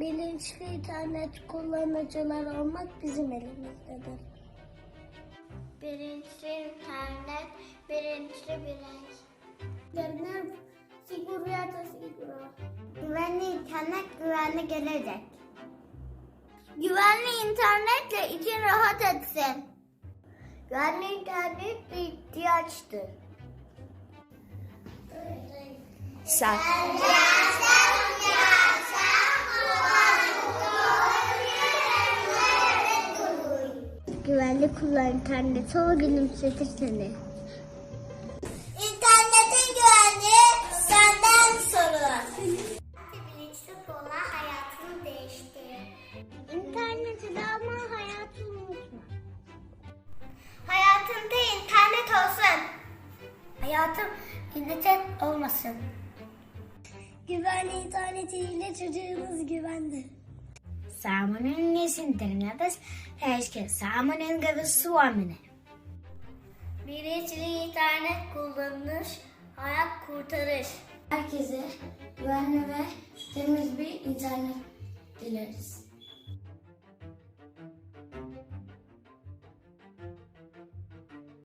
Bilinçli internet kullanıcılar olmak bizim elimizdedir. Bilinçli internet, bilinçli birey. İnternet sigurata siguro. Güvenli internet, güvenli gelecek. Güvenli internetle için rahat etsin. Güvenli internet bir ihtiyaçtır. Sen. Güvenli kullan interneti o gülümsetir seni. İnternetin güvenliği senden sorulur. Bilinçli kullan hayatını değiştirir. İnterneti de ama hayatını unutma. Hayatında internet olsun. Hayatım internet olmasın. Güvenli internetiyle çocuğunuz güvende. Samenes internetas reiškia sąmoninga visuomenė. Bilinçli internet kullanılır, hayat kurtarır. Herkese güvenli ve temiz bir internet dileriz.